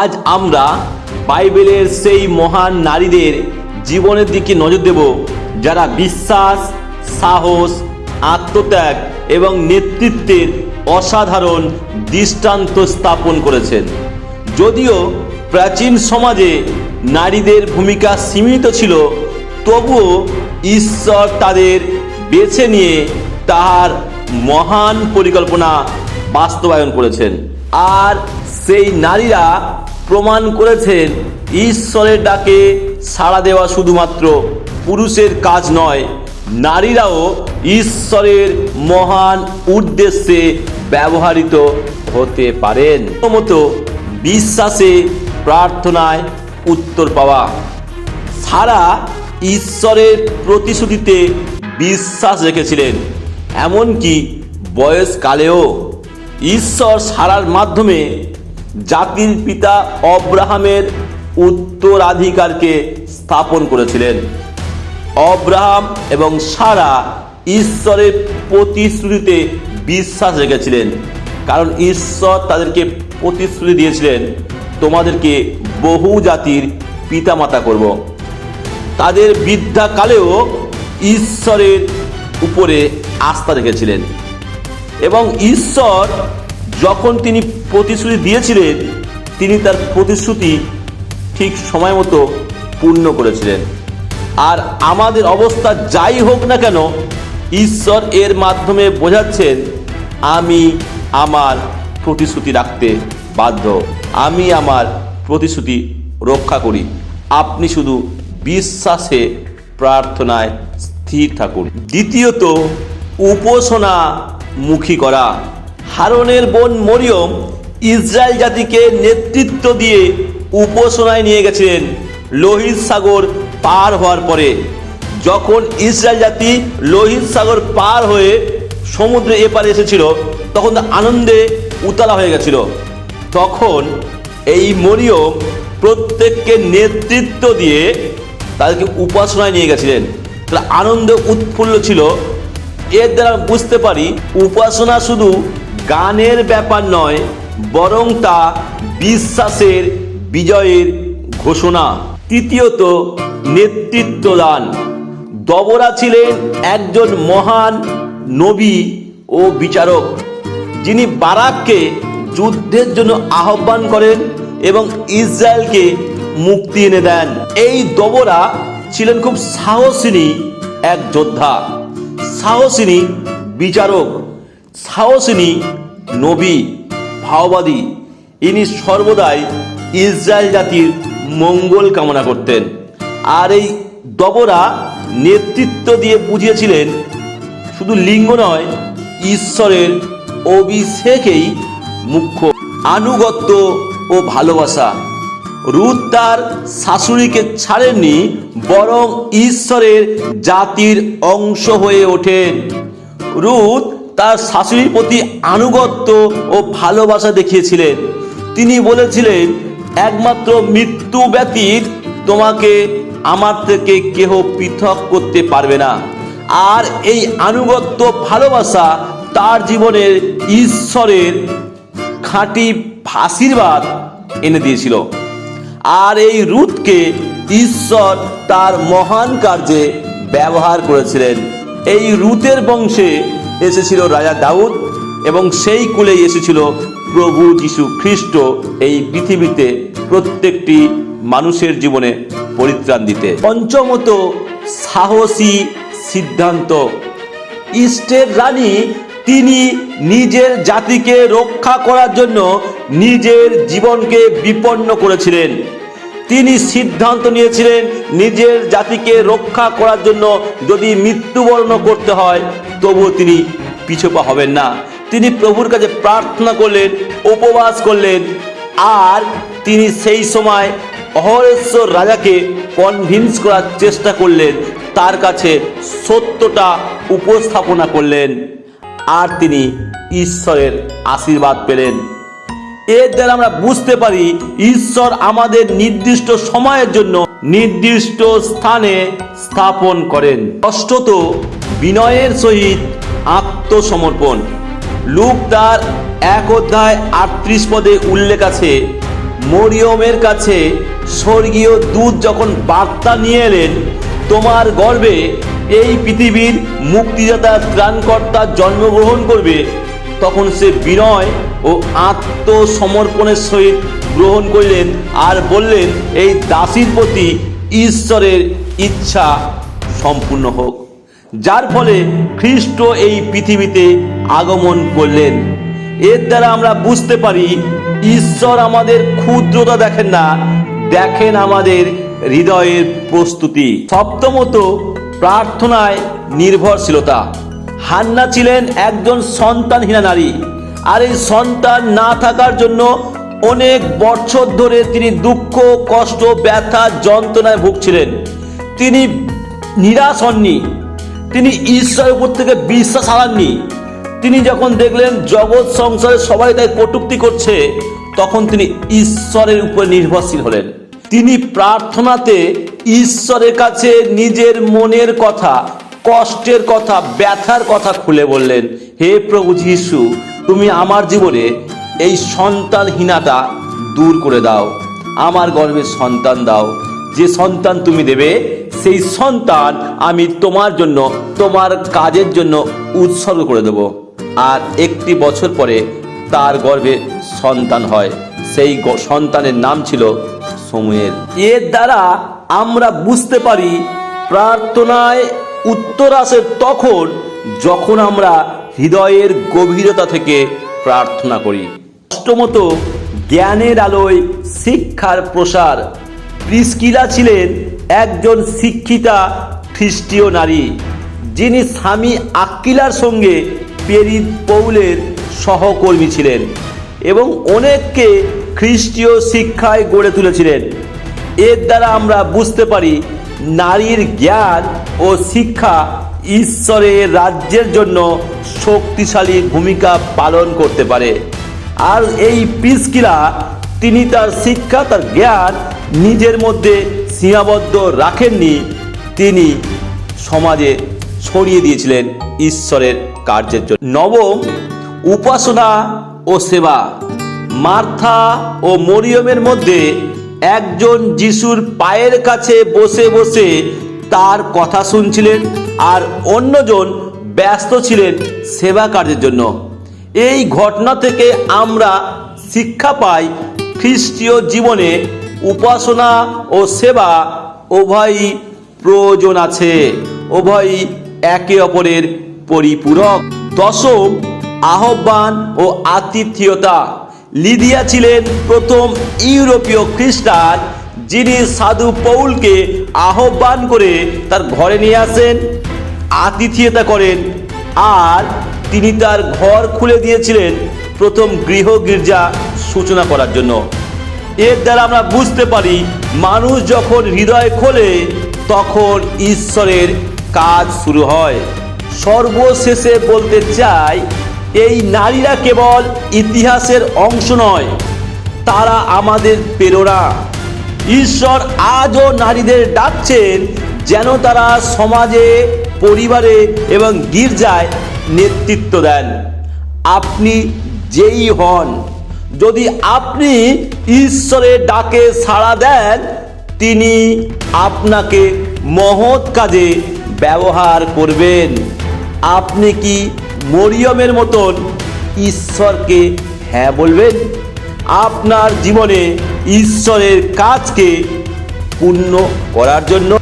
আজ আমরা বাইবেলের সেই মহান নারীদের জীবনের দিকে নজর দেব, যারা বিশ্বাস, সাহস, আত্মত্যাগ এবং নেতৃত্বের অসাধারণ দৃষ্টান্ত স্থাপন করেছেন। যদিও প্রাচীন সমাজে নারীদের ভূমিকা সীমিত ছিল, তবুও ঈশ্বর তাদের বেছে নিয়ে তাহার মহান পরিকল্পনা বাস্তবায়ন করেছেন। আর সেই নারীরা প্রমাণ করেছেন, ঈশ্বরের ডাকে সাড়া দেওয়া শুধুমাত্র পুরুষের কাজ নয়, নারীরাও ঈশ্বরের মহান উদ্দেশ্যে ব্যবহৃত হতে পারেন। মতো বিশ্বাসে প্রার্থনায় উত্তর পাওয়া। সারা ঈশ্বরের প্রতিশ্রুতিতে বিশ্বাস রেখেছিলেন, এমনকি বয়সকালেও। ঈশ্বর সারার মাধ্যমে জাতির পিতা অব্রাহামের উত্তরাধিকারকে স্থাপন করেছিলেন। অব্রাহাম এবং সারা ঈশ্বরের প্রতিশ্রুতিতে বিশ্বাস রেখেছিলেন। কারণ ঈশ্বর তাদেরকে প্রতিশ্রুতি দিয়েছিলেন, তোমাদেরকে বহু জাতির পিতামাতা করব। তাদের বৃদ্ধাকালেও ঈশ্বরের উপরে আস্থা রেখেছিলেন। এবং ঈশ্বর যখন তিনি প্রতিশ্রুতি দিয়েছিলেন, তিনি তার প্রতিশ্রুতি ঠিক সময় মতো পূর্ণ করেছিলেন। আর আমাদের অবস্থা যাই হোক না কেন, ঈশ্বর এর মাধ্যমে বোঝাচ্ছেন, আমি আমার প্রতিশ্রুতি রাখতে বাধ্য। আমি আমার প্রতিশ্রুতি রক্ষা করি। আপনি শুধু বিশ্বাসে, প্রার্থনায় স্থির থাকুন। দ্বিতীয়ত, উপাসনা মুখী করা। হারনের বোন মরিয়ম ইসরায়েল জাতিকে নেতৃত্ব দিয়ে উপাসনায় নিয়ে গেছিলেন। লোহিত সাগর পার হওয়ার পরে। যখন ইসরায়েল জাতি লোহিত সাগর পার হয়ে সমুদ্রে এপারে এসেছিল, তখন আনন্দে উতলা হয়ে গেছিল। তখন এই মরিয়ম প্রত্যেককে নেতৃত্ব দিয়ে তাদেরকে উপাসনায় নিয়ে গেছিলেন। তাহলে আনন্দ উৎফুল্ল ছিল। এর দ্বারা বুঝতে পারি, উপাসনা শুধু গানের ব্যাপার নয়, বরং তা বিশ্বাসের বিজয়ের ঘোষণা। তৃতীয়ত, নেতৃত্ব দান। দবরা ছিলেন একজন মহান নবী ও বিচারক, যিনি বারাককে যুদ্ধের জন্য আহ্বান করেন এবং ইসরায়েলকে মুক্তি এনে দেন। এই দবরা ছিলেন খুব সাহসিনী এক যোদ্ধা, সাহসিনী বিচারক। সাহসিনী, নবী, ভাওবাদী, ইনি সর্বদাই ইসরায়েল জাতির মঙ্গল কামনা করতেন। আর এই দবরা নেতৃত্ব দিয়ে বুঝিয়েছিলেন, শুধু লিঙ্গ নয়, ঈশ্বরের অভিষেকেই মুখ্য আনুগত্য ও ভালোবাসা। রুথ তার শাশুড়িকে ছাড়েননি, বরং ঈশ্বরের জাতির অংশ হয়ে ওঠেন। রুথ তার শাশুড়ির প্রতি আনুগত্য ও ভালোবাসা দেখিয়েছিলেন। তিনি বলেছিলেন, একমাত্র মৃত্যু ব্যতীত তোমাকে আমার থেকে কেহ পৃথক করতে পারবে না। আর এই আনুগত্য ভালোবাসা তার জীবনের ঈশ্বরের খাঁটি আশীর্বাদ এনে দিয়েছিল। আর এই রুথকে ঈশ্বর তার মহান কার্যে ব্যবহার করেছিলেন। এই রুথের বংশে এসেছিল রাজা দাউদ এবং সেই কুলেই এসেছিল প্রভু যীশু খ্রিস্ট এই পৃথিবীতে প্রত্যেকটি মানুষের জীবনে পরিত্রাণ দিতে। পঞ্চমত সাহসী সিদ্ধান্ত। ইস্টের রানী তিনি নিজের জাতিকে রক্ষা করার জন্য নিজের জীবনকে বিপন্ন করেছিলেন। তিনি সিদ্ধান্ত নিয়েছিলেন নিজের জাতিকে রক্ষা করার জন্য যদি মৃত্যুবরণ করতে হয়, তবুও তিনি পিছপা হবেন না। তিনি প্রভুর কাছে প্রার্থনা করলেন, উপবাস করলেন, আর তিনি সেই সময় অহরেশ্বর রাজাকে কনভিন্স করার চেষ্টা করলেন, তার কাছে সত্যটা উপস্থাপনা করলেন, আর তিনি ঈশ্বরের আশীর্বাদ পেলেন। এর দ্বারা আমরা বুঝতে পারি ঈশ্বর আমাদের নির্দিষ্ট সময়ের জন্য নির্দিষ্ট স্থানে স্থাপন করেন। অষ্টত বিনয়ের সহিত আত্মসমর্পণ। লুক তার এক অধ্যায় আটত্রিশ পদে উল্লেখ আছে, মরিয়মের কাছে স্বর্গীয় দূত যখন বার্তা নিয়ে এলেন, তোমার গর্ভে এই পৃথিবীর মুক্তিদাতা ত্রাণকর্তা জন্মগ্রহণ করবে তখন সে বিনয় ও আত্মসমর্পণের সহিত গ্রহণ করলেন আর বললেন, এই দাসীর প্রতি ঈশ্বরের ইচ্ছা সম্পূর্ণ হোক। যার ফলে খ্রিস্ট এই পৃথিবীতে আগমন করলেন। এর দ্বারা আমরা বুঝতে পারি, ঈশ্বর আমাদের ক্ষুদ্রতা দেখেন না, দেখেন আমাদের হৃদয়ের প্রস্তুতি। সপ্তমত প্রার্থনায় নির্ভরশীলতা। হান্না ছিলেন একজন সন্তানহীনা নারী। আর এই সন্তান না থাকার জন্য অনেক বছর ধরে তিনি দুঃখ, কষ্ট, ব্যথা, যন্ত্রণায় ভুগছিলেন। তিনি নিরাশ হননি। তিনি ঈশ্বরের উপর থেকে বিশ্বাস হারাননি। তিনি যখন দেখলেন জগৎ সংসারে সবাই তাই কটুক্তি করছে, তখন তিনি ঈশ্বরের উপর নির্ভরশীল হলেন। তিনি প্রার্থনাতে ঈশ্বরের কাছে নিজের মনের কথা, কষ্টের কথা, ব্যথার কথা খুলে বললেন, হে প্রভু যিশু তুমি আমার জীবনে এই সন্তানহীনতা দূর করে দাও। আমার গর্ভে সন্তান দাও। যে সন্তান তুমি দেবে, সেই সন্তান আমি তোমার জন্য, তোমার কাজের জন্য উৎসর্গ করে দেব। আর একটি বছর পরে তার গর্ভে সন্তান হয়। সেই সন্তানের নাম ছিল সমুয়েল। এর দ্বারা আমরা বুঝতে পারি, প্রার্থনায় উত্তর আসে তখন, যখন আমরা হৃদয়ের গভীরতা থেকে প্রার্থনা করি। অষ্টমত, জ্ঞানের আলোয় শিক্ষার প্রসার। প্রিস্কিলা ছিলেন একজন শিক্ষিতা খ্রিস্টীয় নারী, যিনি স্বামী আক্কিলার সঙ্গে পেরিত পৌলের সহকর্মী ছিলেন এবং অনেককে খ্রিস্টীয় শিক্ষায় গড়ে তুলেছিলেন। এর দ্বারা আমরা বুঝতে পারি, নারীর জ্ঞান ও শিক্ষা ঈশ্বরের রাজ্যের জন্য শক্তিশালী ভূমিকা পালন করতে পারে। আর এই পিসকিলা, তিনি তার শিক্ষা, তার জ্ঞান নিজের মধ্যে সীমাবদ্ধ রাখেননি। তিনি সমাজে ছড়িয়ে দিয়েছিলেন ঈশ্বরের কার্যের জন্য। নবম, উপাসনা ও সেবা। মার্থা ও মরিয়মের মধ্যে একজন যিশুর পায়ের কাছে বসে বসে তার কথা শুনছিলেন। আর অন্যজন ব্যস্ত ছিলেন সেবা কার্যের জন্য। এই ঘটনা থেকে আমরা শিক্ষা পাই খ্রিস্টীয় জীবনে উপাসনা ও সেবা উভয়ই প্রয়োজন আছে, উভয়ই একে অপরের পরিপূরক। দশম আহ্বান ও আতিথেয়তা। লিদিয়া ছিলেন প্রথম ইউরোপীয় খ্রিস্টান যিনি সাধু পৌলকে আহ্বান করে তার ঘরে নিয়ে আসেন। আতিথেয়তা করেন আর তিনি তার ঘর খুলে দিয়েছিলেন প্রথম গৃহ গির্জা সূচনা করার জন্য। এর দ্বারা আমরা বুঝতে পারি মানুষ যখন হৃদয় খোলে তখন ঈশ্বরের কাজ শুরু হয়। সর্বশেষে বলতে চাই, এই নারীরা কেবল ইতিহাসের অংশ নয়, তারা আমাদের প্রেরণা। ঈশ্বর আজও নারীদের ডাকছেন যেন তারা সমাজে পরিবারে এবং গির্জায় নেতৃত্ব দেন। আপনি যেই হন, যদি আপনি ঈশ্বরের ডাকে সাড়া দেন, তিনি আপনাকে মহৎ কাজে ব্যবহার করবেন। আপনি কি মরিয়মের মতন ঈশ্বরকে হ্যাঁ বলবেন? আপনার জীবনে ঈশ্বরের কাজকে পূর্ণ করার জন্য